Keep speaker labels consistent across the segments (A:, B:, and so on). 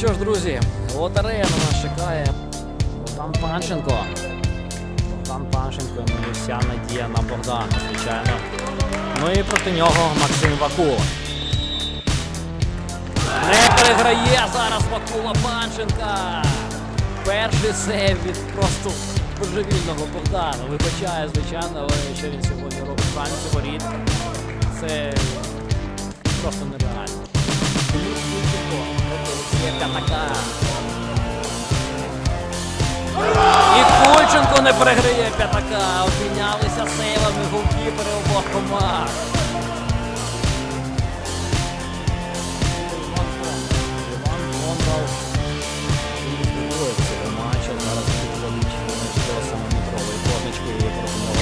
A: що ж, друзі, лотерея на нас чекає. Богдан Панченко. Богдан Панченко, ну вся надія на Богдана, звичайно. Ну і проти нього Максим Вакула. Не переграє зараз Вакула Панченка. Перший сейв від просто божевільного Богдана. Вибачає, звичайно, але що він сьогодні робить ранці воріт. Це просто нереально. Олексія І Кульченко не переграє П'ятака. Обмінялися сейвами голкіпери обох команд.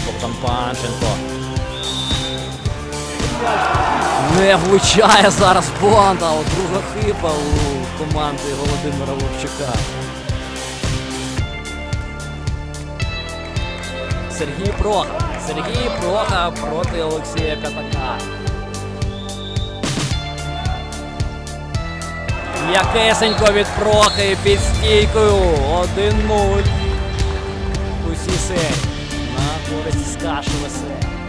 A: Богдан Панченко. Не влучає зараз Бонда. От Друга хиба у команди Володимира Вовчука. Сергій Проха. Сергій Проха проти Олексія П'ятака. М'якесенько від Прохи під стійкою. 1-0. Усі серії. На користь Скашеве серії.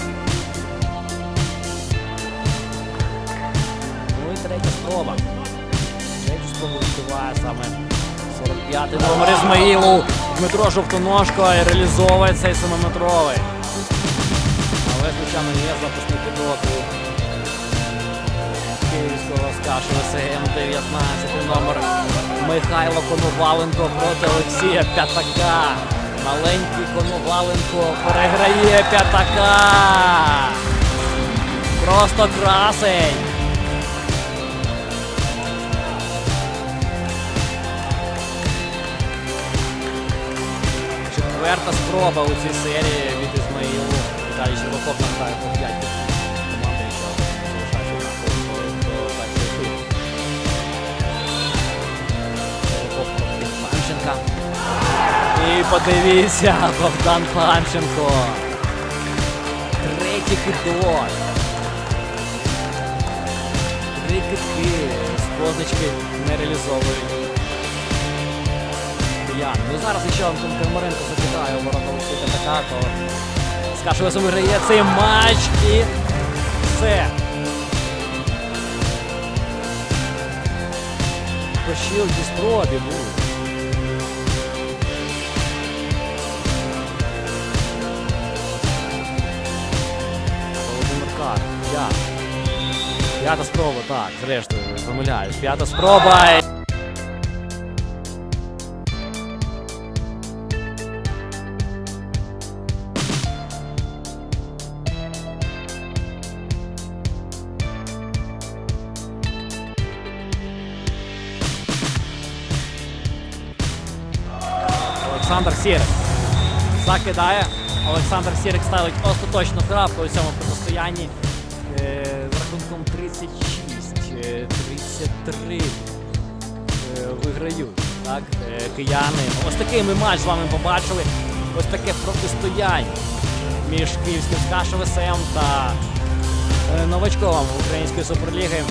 A: Третя спроба. Третю спробу відбиває саме 45-й номер Ізмаїлу. Дмитро Жовтоножко і реалізовує цей семиметровий. Але, звичайно, є запасний підрозділ Київського скашу СМ 19 номер Михайло Коноваленко проти Олексія П'ятака. Маленький Коноваленко переграє П'ятака. Просто красень. Четверта спроба у цій серії від Ізмаїлу. Віталій Щербаков награє по 5 команди, що залишається до першої туру. Щербаков проти Панченка. І подивіться, Богдан Панченко. Третій кидок. Три китки з позначки не реалізовують. Ян. Ну зараз якщо Антон Кермаренко закидає у ворота Олексія така, то Скашовеса виграє цей матч і все. По ще одній спробі був. Кар. Я. П'ята спроба, так, зрештою, помиляюсь. П'ята спроба. Олександр Сірик закидає. Олександр Сірик ставить остаточну крапку у цьому протистоянні е, з рахунком 36, е, 33 е, виграють. Так, е, кияни. Ось такий ми матч з вами побачили. Ось таке протистояння між Київським Скашевесем та новачком Української суперліги